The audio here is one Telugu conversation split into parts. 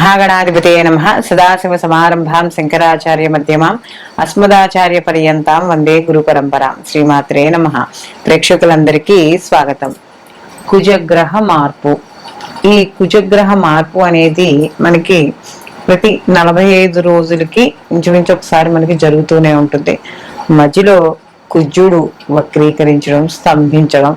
మహాగణాధిపతే నమ. సదాశివ సమారంభాం శంకరాచార్య మధ్యమాం. అస్మదాచార్య పర్యంతాం వందే గురు పరంపరాం. శ్రీమాత్రే నమ. ప్రేక్షకులందరికీ స్వాగతం. కుజగ్రహ మార్పు. ఈ కుజగ్రహ మార్పు అనేది మనకి ప్రతి నలభై ఐదు రోజులకి ఇంచుమించు ఒకసారి మనకి జరుగుతూనే ఉంటుంది. మధ్యలో కుజుడు వక్రీకరించడం స్తంభించడం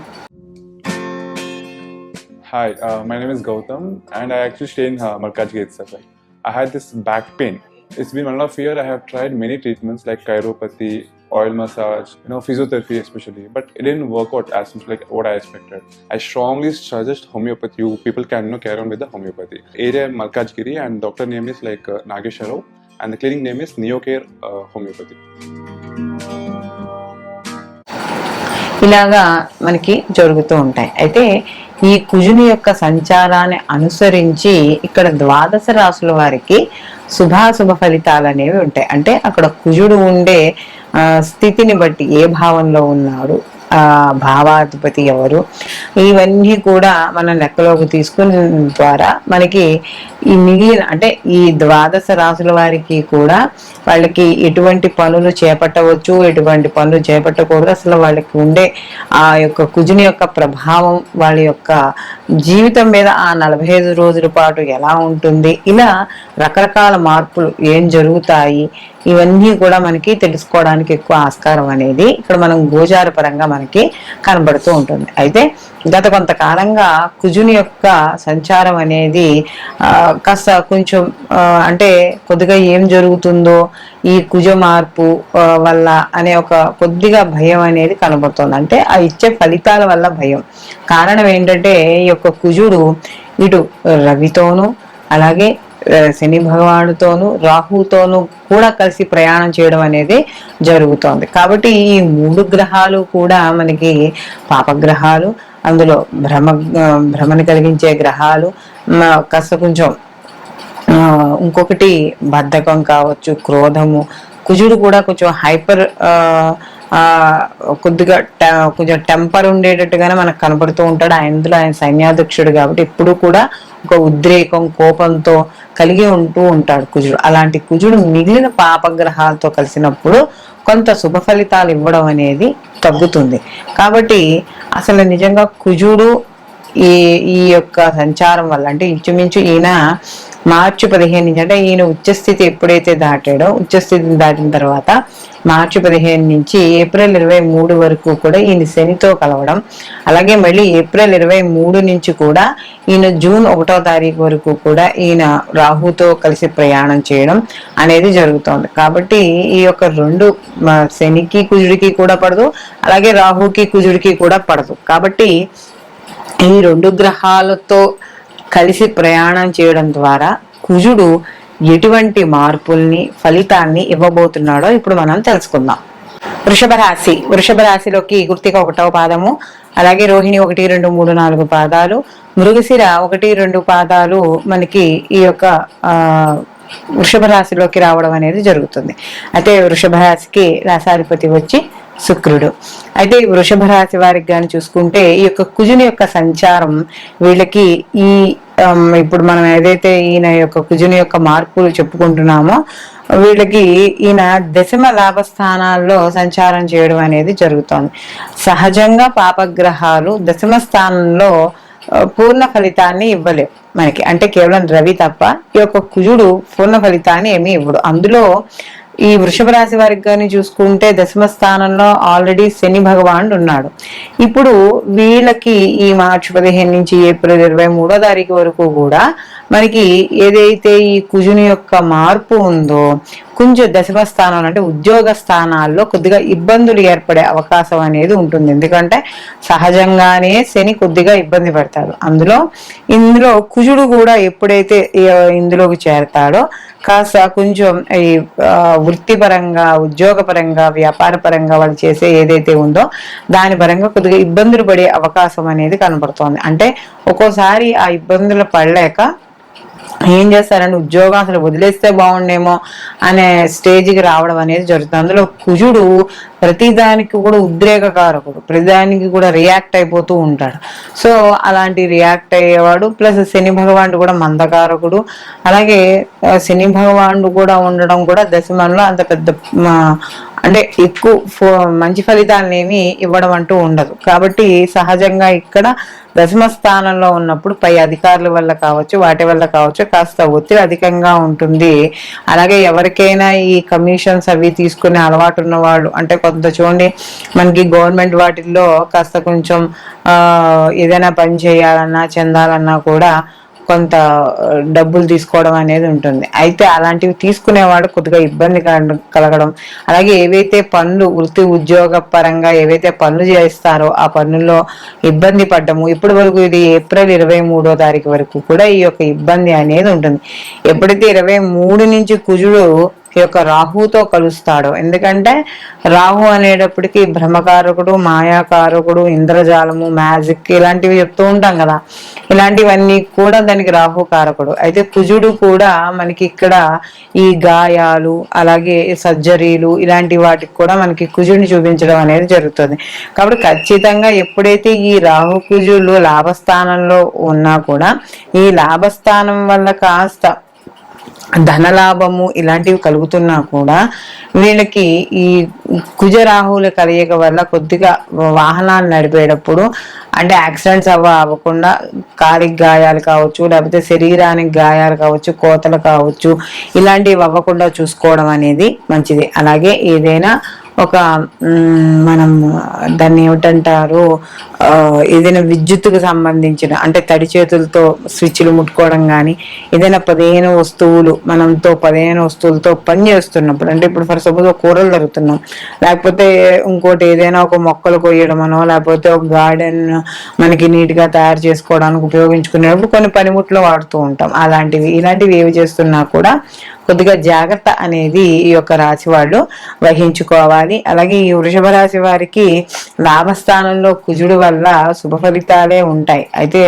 Hi, uh, my name is Gautam, and I actually stay in uh, Malkajgiri itself. Like, I had this back pain. It's been one and a half year. I have tried many treatments like chiropathy, oil massage, you know, physiotherapy especially, but it didn't work out as much like what I expected. I strongly suggest homeopathy. You people can you know, carry on with the homeopathy. Area Malkajgiri, and doctor name is like uh, Nagesha Rao, and the clinic name is Neocare uh, Homeopathy. ఇలాగా మనకి జరుగుతూ ఉంటాయి అయితే ఈ కుజుని యొక్క సంచారాన్ని అనుసరించి ఇక్కడ ద్వాదశ రాసుల వారికి శుభాశుభ ఫలితాలు అనేవి ఉంటాయి. అంటే అక్కడ కుజుడు ఉండే స్థితిని బట్టి ఏ భావంలో ఉన్నాడు భావాధిపతి ఎవరు? ఇవన్నీ కూడా మనం లెక్కలోకి తీసుకుని ద్వారా మనకి ఈ మిగిలిన అంటే ఈ ద్వాదశ రాసుల వారికి కూడా వాళ్ళకి ఎటువంటి పనులు చేపట్టవచ్చు ఎటువంటి పనులు చేపట్టకూడదు. అసలు వాళ్ళకి ఉండే ఆ యొక్క కుజుని యొక్క ప్రభావం వాళ్ళ యొక్క జీవితం మీద ఆ నలభై ఐదు రోజుల పాటు ఎలా ఉంటుంది? ఇలా రకరకాల మార్పులు ఏం జరుగుతాయి? ఇవన్నీ కూడా మనకి తెలుసుకోవడానికి ఎక్కువ ఆస్కారం అనేది ఇక్కడ మనం గోచార పరంగా మనకి కనబడుతూ ఉంటుంది. అయితే గత కొంతకాలంగా కుజుని యొక్క సంచారం అనేది కాస్త కొంచెం అంటే కొద్దిగా ఏం జరుగుతుందో ఈ కుజ మార్పు వల్ల అనే ఒక కొద్దిగా భయం అనేది కనబడుతుంది. అంటే ఆ ఇచ్చే ఫలితాల వల్ల భయం. కారణం ఏంటంటే ఈ యొక్క కుజుడు ఇటు రవితోనూ అలాగే శని భగవానుతోనూ రాహుతోనూ కూడా కలిసి ప్రయాణం చేయడం అనేది జరుగుతోంది. కాబట్టి ఈ మూడు గ్రహాలు కూడా మనకి పాపగ్రహాలు అందులో భ్రమ భ్రమను భ్రమని కలిగించే గ్రహాలు కాస్త కొంచెం ఇంకొకటి బద్ధకం కావచ్చు క్రోధము కుజుడు కూడా కొంచెం హైపర్ కొద్దిగా కొంచెం టెంపర్ ఉండేటట్టుగానే మనకు కనపడుతూ ఉంటాడు. ఆయనలో ఆయన సైన్యాధ్యక్షుడు కాబట్టి ఎప్పుడు కూడా ఒక ఉద్రేకం కోపంతో కలిగి ఉంటూ ఉంటాడు కుజుడు. అలాంటి కుజుడు మిగిలిన పాపగ్రహాలతో కలిసినప్పుడు కొంత శుభ ఫలితాలు ఇవ్వడం అనేది తగ్గుతుంది. కాబట్టి అసలు నిజంగా కుజుడు ఈ ఈ యొక్క సంచారం వల్ల అంటే ఇంచుమించు ఈయన మార్చి పదిహేను నుంచి అంటే ఈయన ఉచ్చస్థితి ఎప్పుడైతే దాటాడో ఉచ్చస్థితిని దాటిన తర్వాత మార్చి పదిహేను నుంచి ఏప్రిల్ ఇరవై మూడు వరకు కూడా ఈయన శనితో కలవడం అలాగే మళ్ళీ ఏప్రిల్ ఇరవై మూడు నుంచి కూడా ఈయన జూన్ ఒకటో తారీఖు వరకు కూడా ఈయన రాహుతో కలిసి ప్రయాణం చేయడం అనేది జరుగుతోంది. కాబట్టి ఈ యొక్క రెండు శనికి కుజుడికి కూడా పడదు అలాగే రాహుకి కుజుడికి కూడా పడదు. కాబట్టి ఈ రెండు గ్రహాలతో కలిసి ప్రయాణం చేయడం ద్వారా కుజుడు ఎటువంటి మార్పుల్ని ఫలితాన్ని ఇవ్వబోతున్నాడో ఇప్పుడు మనం తెలుసుకుందాం. వృషభ రాశి. వృషభ రాశిలోకి గుర్తిక ఒకటవ పాదము అలాగే రోహిణి ఒకటి రెండు మూడు నాలుగు పాదాలు మృగశిర ఒకటి రెండు పాదాలు మనకి ఈ యొక్క వృషభ రాశిలోకి రావడం అనేది జరుగుతుంది. అయితే వృషభ రాశికి రాసాధిపతి వచ్చి శుక్రుడు. అయితే వృషభ రాశి వారికి కానీ చూసుకుంటే ఈ యొక్క కుజుని యొక్క సంచారం వీళ్ళకి ఈ Um, ఇప్పుడు మనం ఏదైతే ఈయన యొక్క కుజుని యొక్క మార్పులు చెప్పుకుంటున్నామో వీళ్ళకి ఈయన దశమ లాభ స్థానాల్లో సంచారం చేయడం అనేది జరుగుతోంది. సహజంగా పాపగ్రహాలు దశమ స్థానంలో uh, పూర్ణ ఫలితాన్ని ఇవ్వలేవు మనకి. అంటే కేవలం రవి తప్ప ఈ యొక్క కుజుడు పూర్ణ ఫలితాన్ని ఏమీ ఇవ్వడు. అందులో ఈ వృషభ రాశి వారికి కానీ చూసుకుంటే దశమ స్థానంలో ఆల్రెడీ శని భగవానుడు ఉన్నాడు. ఇప్పుడు వీళ్ళకి ఈ మార్చి పదిహేను నుంచి ఏప్రిల్ ఇరవై మూడో తారీఖు వరకు కూడా మనకి ఏదైతే ఈ కుజుని యొక్క మార్పు ఉందో కొంచెం దశమ స్థానం అంటే ఉద్యోగ స్థానాల్లో కొద్దిగా ఇబ్బందులు ఏర్పడే అవకాశం అనేది ఉంటుంది. ఎందుకంటే సహజంగానే శని కొద్దిగా ఇబ్బంది పడతాడు. అందులో ఇందులో కుజుడు కూడా ఎప్పుడైతే ఇందులోకి చేరతాడో కాస్త కొంచెం ఈ వృత్తిపరంగా ఉద్యోగపరంగా వ్యాపార పరంగా వాళ్ళు చేసే ఏదైతే ఉందో దాని పరంగా కొద్దిగా ఇబ్బందులు పడే అవకాశం అనేది కనబడుతోంది అంటే ఒక్కోసారి ఆ ఇబ్బందులు పడలేక ఏం చేస్తారంటే ఉద్యోగం అసలు వదిలేస్తే బాగుండేమో అనే స్టేజ్కి రావడం అనేది జరుగుతుంది. అందులో కుజుడు ప్రతిదానికి కూడా ఉద్రేకకారకుడు ప్రతిదానికి కూడా రియాక్ట్ అయిపోతూ ఉంటాడు. సో అలాంటి రియాక్ట్ అయ్యేవాడు ప్లస్ శని భగవానుడు కూడా మందకారకుడు. అలాగే శని భగవానుడు కూడా ఉండడం కూడా దశమంలో అంత పెద్ద అంటే ఎక్కువ మంచి ఫలితాలను ఏమి ఇవ్వడం అంటూ ఉండదు. కాబట్టి సహజంగా ఇక్కడ దశమ స్థానంలో ఉన్నప్పుడు పై అధికారుల వల్ల కావచ్చు వాటి వల్ల కావచ్చు కాస్త ఒత్తిడి అధికంగా ఉంటుంది. అలాగే ఎవరికైనా ఈ కమిషన్స్ అవి తీసుకునే అలవాటు ఉన్నవాడు అంటే కొంత చూడండి మనకి గవర్నమెంట్ వాటిల్లో కాస్త కొంచెం ఏదైనా పని చేయాలన్నా చెందాలన్నా కూడా కొంత డబ్బులు తీసుకోవడం అనేది ఉంటుంది. అయితే అలాంటివి తీసుకునేవాడు కొద్దిగా ఇబ్బంది కల- కలగడం. అలాగే ఏవైతే పనులు వృత్తి ఉద్యోగ పరంగా ఏవైతే పనులు చేస్తారో ఆ పనుల్లో ఇబ్బంది పడ్డము ఇప్పటి వరకు ఇది ఏప్రిల్ ఇరవై మూడో తారీఖు వరకు కూడా ఈ యొక్క ఇబ్బంది అనేది ఉంటుంది. ఎప్పుడైతే ఇరవై మూడు నుంచి కుజుడు ఈ యొక్క రాహుతో కలుస్తాడు. ఎందుకంటే రాహు అనేటప్పటికి భ్రమకారకుడు మాయాకారకుడు ఇంద్రజాలము మ్యాజిక్ ఇలాంటివి చెప్తూ ఉంటాం కదా. ఇలాంటివన్నీ కూడా దానికి రాహు కారకుడు. అయితే కుజుడు కూడా మనకి ఇక్కడ ఈ గాయాలు అలాగే సర్జరీలు ఇలాంటి వాటికి కూడా మనకి కుజుడిని చూపించడం అనేది జరుగుతుంది. కాబట్టి ఖచ్చితంగా ఎప్పుడైతే ఈ రాహు కుజులు లాభస్థానంలో ఉన్నా కూడా ఈ లాభస్థానం వల్ల కాస్త ధనలాభము ఇలాంటివి కలుగుతున్నా కూడా వీళ్ళకి ఈ కుజరాహువుల కలయిక వల్ల కొద్దిగా వాహనాలు నడిపేటప్పుడు అంటే యాక్సిడెంట్స్ అవ అవ్వకుండా కాలికి గాయాలు కావచ్చు లేకపోతే శరీరానికి గాయాలు కావచ్చు కోతలు కావచ్చు ఇలాంటివి అవ్వకుండా చూసుకోవడం అనేది మంచిది. అలాగే ఏదైనా ఒక మనం దాన్ని ఏమిటంటారు ఏదైనా విద్యుత్తుకు సంబంధించిన అంటే తడి చేతులతో స్విచ్లు ముట్టుకోవడం కానీ ఏదైనా పదిహేను వస్తువులు మనంతో పదిహేను వస్తువులతో పని చేస్తున్నప్పుడు అంటే ఇప్పుడు ఫర్ సపోజ్ ఒక కూరలు జరుగుతున్నాం లేకపోతే ఇంకోటి ఏదైనా ఒక మొక్కలు కొయ్యడమనో లేకపోతే ఒక గార్డెన్ మనకి నీట్గా తయారు చేసుకోవడానికి ఉపయోగించుకునేటప్పుడు కొన్ని పనిముట్లు వాడుతూ ఉంటాం. అలాంటివి ఇలాంటివి ఏవి చేస్తున్నా కూడా కొద్దిగా జాగ్రత్త అనేది ఈ యొక్క రాశి వాళ్ళు వహించుకోవాలి. అలాగే ఈ వృషభ రాశి వారికి లాభస్థానంలో కుజుడు వల్ల శుభ ఫలితాలే ఉంటాయి. అయితే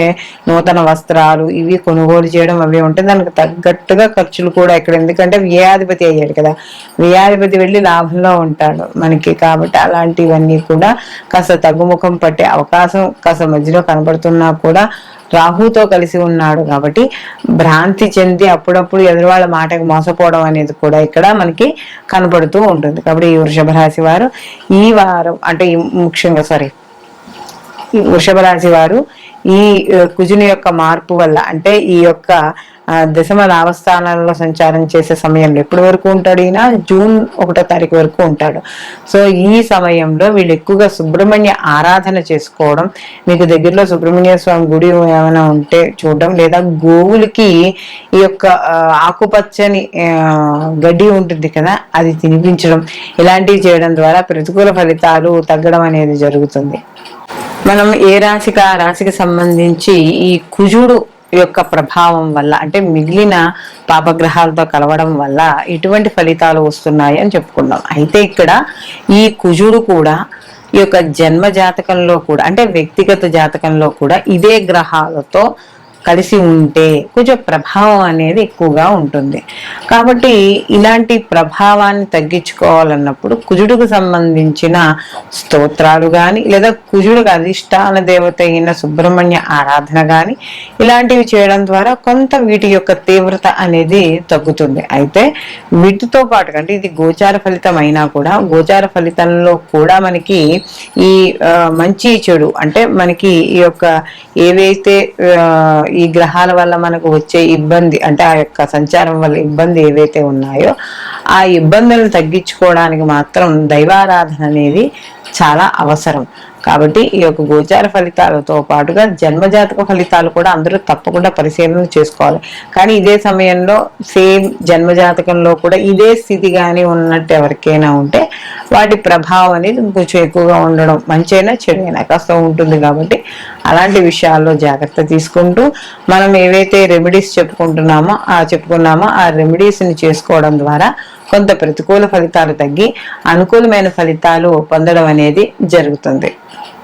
నూతన వస్త్రాలు ఇవి కొనుగోలు చేయడం అవి ఉంటాయి దానికి తగ్గట్టుగా ఖర్చులు కూడా ఇక్కడ ఎందుకంటే వ్యయాధిపతి అయ్యాడు కదా. వ్యయాధిపతి వెళ్ళి లాభంలో ఉంటాడు మనకి కాబట్టి అలాంటివన్నీ కూడా కాస్త తగ్గుముఖం పట్టే అవకాశం కాస్త మధ్యలో కనబడుతున్నా కూడా రాహుతో కలిసి ఉన్నాడు కాబట్టి భ్రాంతి చెంది అప్పుడప్పుడు ఎదురువాళ్ళ మాటకు మోసపోవడం అనేది కూడా ఇక్కడ మనకి కనపడుతూ ఉంటుంది. కాబట్టి ఈ వృషభ రాశి వారు ఈ వారం అంటే ముఖ్యంగా సారీ వృషభ రాశి వారు ఈ కుజుని యొక్క మార్పు వల్ల అంటే ఈ యొక్క దశమ లాభస్థానాల్లో సంచారం చేసే సమయంలో ఎప్పటి వరకు ఉంటాడు ఈయన? జూన్ ఒకటో తారీఖు వరకు ఉంటాడు. సో ఈ సమయంలో వీళ్ళు ఎక్కువగా సుబ్రహ్మణ్య ఆరాధన చేసుకోవడం మీకు దగ్గరలో సుబ్రహ్మణ్య స్వామి గుడి ఏమైనా ఉంటే చూడడం లేదా గోవులకి ఈ యొక్క ఆకుపచ్చని గడ్డి ఉంటుంది కదా అది తినిపించడం ఇలాంటివి చేయడం ద్వారా ప్రతికూల ఫలితాలు తగ్గడం అనేది జరుగుతుంది. మనం ఏ రాశికి ఆ రాశికి సంబంధించి ఈ కుజుడు యొక్క ప్రభావం వల్ల అంటే మిగిలిన పాపగ్రహాలతో కలవడం వల్ల ఇటువంటి ఫలితాలు వస్తున్నాయి అని చెప్పుకున్నాం అయితే ఇక్కడ ఈ కుజుడు కూడా ఈ యొక్క జన్మ జాతకంలో కూడా అంటే వ్యక్తిగత జాతకంలో కూడా ఇదే గ్రహాలతో కలిసి ఉంటే కొంచెం ప్రభావం అనేది ఎక్కువగా ఉంటుంది. కాబట్టి ఇలాంటి ప్రభావాన్ని తగ్గించుకోవాలన్నప్పుడు కుజుడుకు సంబంధించిన స్తోత్రాలు కానీ లేదా కుజుడికి అధిష్టాన దేవత అయిన సుబ్రహ్మణ్య ఆరాధన కానీ ఇలాంటివి చేయడం ద్వారా కొంత వీటి యొక్క తీవ్రత అనేది తగ్గుతుంది. అయితే వీటితో పాటు అంటే ఇది గోచార ఫలితం అయినా కూడా గోచార ఫలితంలో కూడా మనకి ఈ మంచి చెడు అంటే మనకి ఈ యొక్క ఏవైతే ఈ గ్రహాల వల్ల మనకు వచ్చే ఇబ్బంది అంటే ఆ యొక్క సంచారం వల్ల ఇబ్బంది ఏవైతే ఉన్నాయో ఆ ఇబ్బందులను తగ్గించుకోవడానికి మాత్రం దైవారాధన అనేది చాలా అవసరం. కాబట్టి ఈ యొక్క గోచార ఫలితాలతో పాటుగా జన్మజాతక ఫలితాలు కూడా అందరూ తప్పకుండా పరిశీలన చేసుకోవాలి. కానీ ఇదే సమయంలో సేమ్ జన్మజాతకంలో కూడా ఇదే స్థితి కానీ ఉన్నట్టు ఎవరికైనా ఉంటే వాటి ప్రభావం అనేది కొంచెం ఎక్కువగా ఉండడం మంచైనా చెడైనా కాస్త ఉంటుంది కాబట్టి అలాంటి విషయాల్లో జాగ్రత్త తీసుకుంటూ మనం ఏవైతే రెమెడీస్ చెప్పుకుంటున్నామో ఆ చెప్పుకున్నామో ఆ రెమెడీస్ని చేసుకోవడం ద్వారా కొంత ప్రతికూల ఫలితాలు తగ్గి అనుకూలమైన ఫలితాలు పొందడం అనేది జరుగుతుంది.